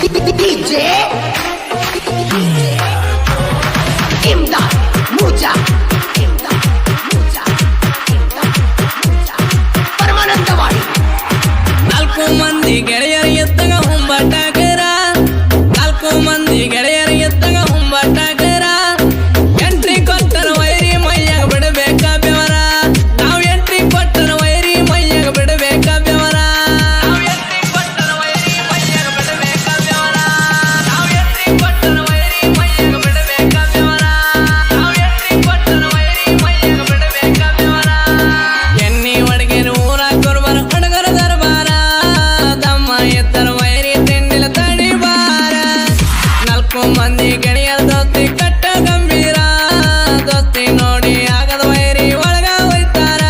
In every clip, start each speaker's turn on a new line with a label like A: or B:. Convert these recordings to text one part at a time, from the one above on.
A: 地地地地
B: 界。ಮಂದಿ ಗೆಳೆಯರ ದೋಸ್ತಿ ಕಟ್ಟ ಗಂಭೀರ. ದೋಸ್ತಿ ನೋಡಿ ಆಗದ ವೈರಿ ಒಳಗ ಹೋಯ್ತಾರ.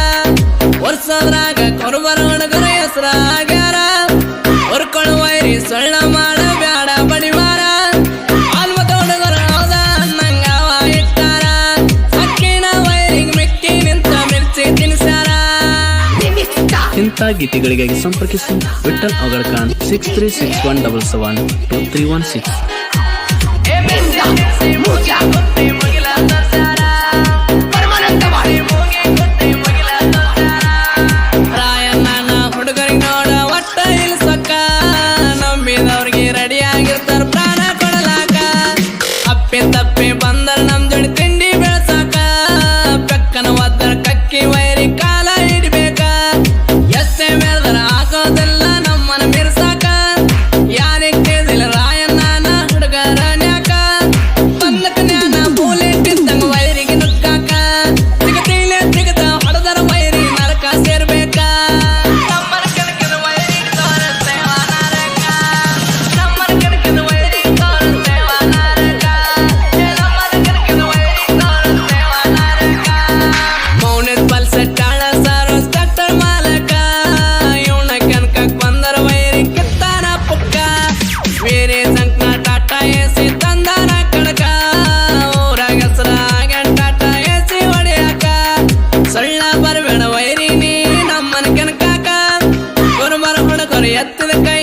B: ವರ್ಷದ್ರಾಗ ಕೊರ್ಬರ ಹುಡುಗರ ಹೆಸರ ಆಗ್ಯಾರ. ಹೊರ್ಕೊಳ್ಳು ವೈರಿ ಸೊಳ್ಳ ಮಾಡ ಬ್ಯಾಡ ಬಡಿವಾರ.
C: ಇಂಥ ಗೀತೆಗಳಿಗಾಗಿ ಸಂಪರ್ಕಿಸಿ Vithal Avagadkan six three six one double seven two three one six
A: ತಪ್ಪಿ ಬಂದಲ್ಲ கத்துல கை